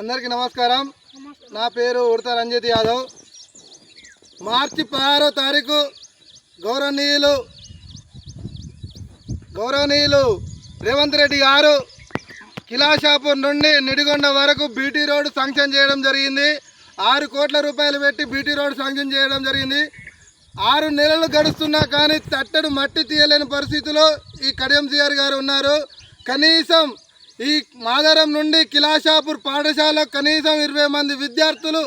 అందరికీ నమస్కారం. నా పేరు ఉడత రంజిత్ యాదవ్. మార్చి పదహారో తారీఖు గౌరవనీయులు గౌరవనీయులు రేవంత్ రెడ్డి గారు కిలాషాపూర్ నుండి నిడిగొండ వరకు బీటీ రోడ్ శాంక్షన్ చేయడం జరిగింది. ఆరు కోట్ల రూపాయలు పెట్టి బీటీ రోడ్ శాంక్షన్ చేయడం జరిగింది. ఆరు నెలలు గడుస్తున్నా కానీ తట్టడు మట్టి తీయలేని పరిస్థితిలో ఈ కడియం సిఆర్ గారు ఉన్నారు. కనీసం ఈ మాదరం నుండి కిలాషాపూర్ పాఠశాల కనీసం ఇరవై మంది విద్యార్థులు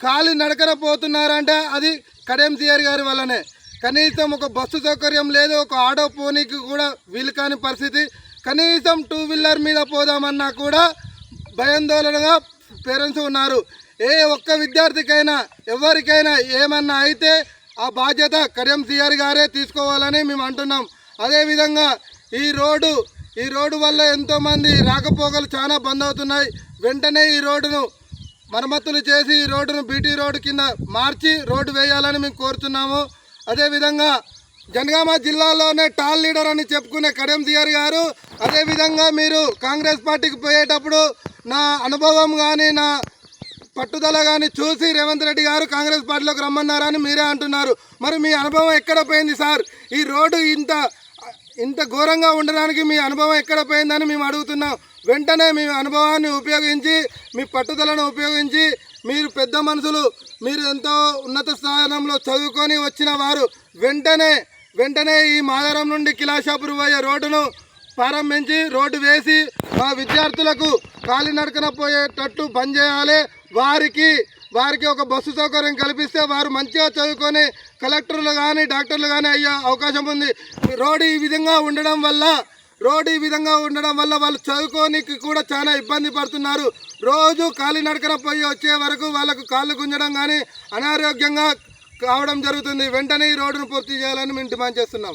ఖాళీ నడకన పోతున్నారంటే. అది కడెం సిఆర్ గారి వల్లనే. కనీసం ఒక బస్సు సౌకర్యం లేదు ఒక ఆటో పోనీకి కూడా వీలు కాని పరిస్థితి. కనీసం టూ వీలర్ మీద పోదామన్నా కూడా భయాందోళనగా పేరెంట్స్ ఉన్నారు. ఏ ఒక్క విద్యార్థికైనా ఎవరికైనా ఏమన్నా అయితే ఆ బాధ్యత కడియం సిఆర్ గారే తీసుకోవాలని మేము అంటున్నాం. అదేవిధంగా ఈ రోడ్డు ఈ రోడ్డు వల్ల ఎంతోమంది రాకపోకలు చాలా బంద్ అవుతున్నాయి. వెంటనే ఈ రోడ్డును మరమ్మతులు చేసి ఈ రోడ్డును బీటీ రోడ్డు కింద మార్చి రోడ్డు వేయాలని మేము కోరుతున్నాము. అదేవిధంగా జనగామ జిల్లాలోనే టాల్ లీడర్ అని చెప్పుకునే కడియం థియర్ గారు అదేవిధంగా మీరు కాంగ్రెస్ పార్టీకి పోయేటప్పుడు నా అనుభవం కానీ నా పట్టుదల కానీ చూసి రేవంత్ రెడ్డి గారు కాంగ్రెస్ పార్టీలోకి రమ్మన్నారని మీరే అంటున్నారు. మరి మీ అనుభవం ఎక్కడ పోయింది సార్? ఈ రోడ్డు ఇంత ఇంత ఘోరంగా ఉండడానికి మీ అనుభవం ఎక్కడ పోయిందని మేము అడుగుతున్నాం. వెంటనే మీ అనుభవాన్ని ఉపయోగించి మీ పట్టుదలను ఉపయోగించి మీరు పెద్ద మనుషులు మీరు ఎంతో ఉన్నత స్థానంలో చదువుకొని వచ్చిన వారు వెంటనే వెంటనే ఈ మాదారం నుండి కిలాషాపురం పోయే రోడ్డును ప్రారంభించి రోడ్డు వేసి మా విద్యార్థులకు కాలినడకన పోయేటట్టు బంద్ చేయాలి. వారికి వారికి ఒక బస్సు సౌకర్యం కల్పిస్తే వారు మంచిగా చదువుకొని కలెక్టర్లు కానీ డాక్టర్లు కానీ అయ్యే అవకాశం ఉంది. రోడ్డు ఈ విధంగా ఉండడం వల్ల రోడ్డు ఈ విధంగా ఉండడం వల్ల వాళ్ళు చదువుకోనికి కూడా చాలా ఇబ్బంది పడుతున్నారు. రోజు కాలినడకన పోయి వచ్చే వరకు వాళ్ళకు కాళ్ళు గుంజడం కానీ అనారోగ్యంగా కావడం జరుగుతుంది. వెంటనే ఈ రోడ్డును పూర్తి చేయాలని మేము డిమాండ్ చేస్తున్నాం.